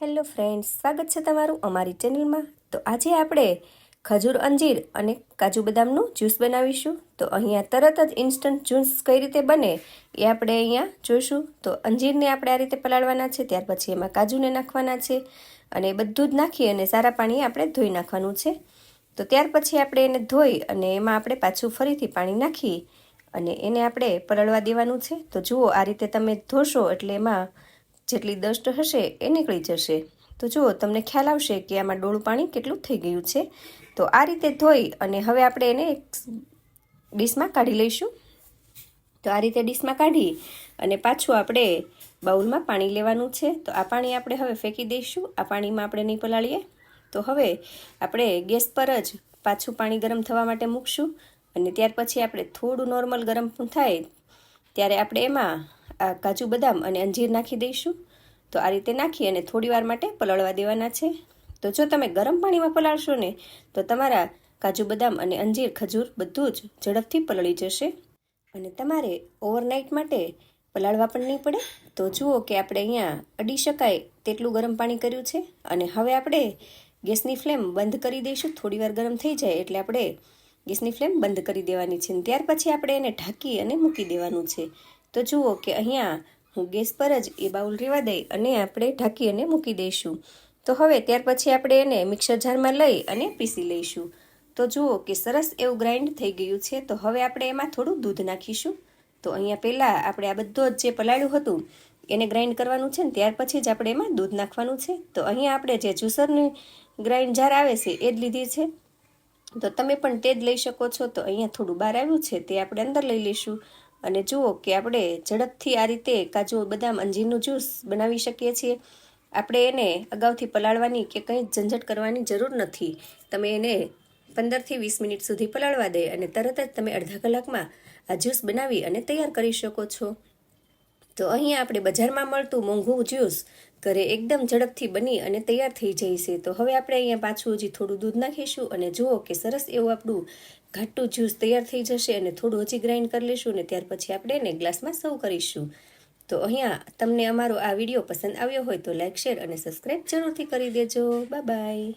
Hello friends, સ્વાગત છે તમારું અમારી ચેનલમાં. તો આજે આપણે ખજૂર અંજીર અને કાજુ બદામનું જ્યુસ બનાવીશું. તો અહીંયા તરત જ ઇન્સ્ટન્ટ જ્યુસ કઈ રીતે બને એ આપણે અહીંયા જોઈશું. તો અંજીરને આપણે આ રીતે પલાળવાના છે, ત્યાર પછી એમાં કાજુને નાખવાના છે અને બધું જ નાખી અને સારા પાણીએ આપણે ધોઈ નાખવાનું છે. તો ત્યાર પછી આપણે એને ધોઈ અને એમાં આપણે પાછું ફરીથી પાણી નાખી અને એને આપણે પલળવા દેવાનું છે. તો જુઓ આ રીતે તમે ધોશો એટલે એમાં જેટલી દસ્ટ હશે એ નીકળી જશે. તો જુઓ, તમને ખ્યાલ આવશે કે આમાં ડોળું પાણી કેટલું થઈ ગયું છે. તો આ રીતે ધોઈ અને હવે આપણે એને એક ડીશમાં કાઢી લઈશું. તો આ રીતે ડીશમાં કાઢી અને પાછું આપણે બાઉલમાં પાણી લેવાનું છે. તો આ પાણી આપણે હવે ફેંકી દઈશું. આ પાણીમાં આપણે નહીં પલાળીએ. તો હવે આપણે ગેસ પર જ પાછું પાણી ગરમ થવા માટે મૂકશું. અને ત્યાર પછી આપણે થોડું નોર્મલ ગરમ થાય, ત્યારે આપણે એમાં આ કાજુ બદામ અને અંજીર નાખી દઈશું. તો આ રીતે નાખી અને થોડીવાર માટે પલળવા દેવાના છે. તો જો તમે ગરમ પાણીમાં પલાળશો ને, તો તમારા કાજુ બદામ અને અંજીર ખજૂર બધું જ ઝડપથી પલળી જશે. અને તમારે ઓવરનાઇટ માટે પલાળવા પણ નહીં પડે. તો જુઓ કે આપણે અહીંયા અડી શકાય તેટલું ગરમ પાણી કર્યું છે. અને હવે આપણે ગેસની ફ્લેમ બંધ કરી દઈશું. થોડીવાર ગરમ થઈ જાય એટલે આપણે ગેસની ફ્લેમ બંધ કરી દેવાની છે. ત્યાર પછી આપણે એને ઢાંકી અને મૂકી દેવાનું છે. તો જુઓ કે અહીંયા હું ગેસ પર જ એ બાઉલ રેવા દઈ અને આપણે ઢાંકી અને મૂકી દઈશું. તો હવે ત્યાર પછી આપણે એને મિક્સર જારમાં લઈ અને પીસી લઈશું. તો જુઓ કે સરસ એવું ગ્રાઇન્ડ થઈ ગયું છે. તો હવે આપણે એમાં થોડું દૂધ નાખીશું. તો અહીંયા પહેલાં આપણે આ બધું જ જે પલાળ્યું હતું, એને ગ્રાઇન્ડ કરવાનું છે ને ત્યાર પછી જ આપણે એમાં દૂધ નાખવાનું છે. તો અહીંયા આપણે જે જ્યુસરની ગ્રાઇન્ડ જાર આવે છે, એ જ લીધી છે. તો તમે પણ તે જ લઈ શકો છો. તો અહીંયા થોડું બહાર આવ્યું છે, તે આપણે અંદર લઈ લઈશું. અને જુઓ કે આપણે ઝડપથી આ રીતે કાજુ, બદામ અંજીરનું જ્યુસ બનાવી શકીએ છીએ. આપણે એને અગાઉથી પલાળવાની કે કંઈ ઝંઝટ કરવાની જરૂર નથી. તમે એને પંદરથી વીસ મિનિટ સુધી પલાળવા દે અને તરત જ તમે અડધા કલાકમાં આ જ્યુસ બનાવી અને તૈયાર કરી શકો છો. તો અહીંયા આપણે બજારમાં મળતું મોંઘું જ્યુસ ઘરે એકદમ ઝડપથી બની અને તૈયાર થઈ જાય છે. તો હવે આપણે અહીંયા પાછું હજી થોડું દૂધ નાખીશું અને જુઓ કે સરસ એવું આપણું ઘાટું જ્યુસ તૈયાર થઈ જશે અને થોડું હજી ગ્રાઇન્ડ કરી લઈશું અને ત્યાર પછી આપણે એને ગ્લાસમાં સર્વ કરીશું. તો અહીંયા તમને અમારો આ વીડિયો પસંદ આવ્યો હોય તો લાઇક શેર અને સબસ્ક્રાઈબ જરૂરથી કરી દેજો. Bye bye.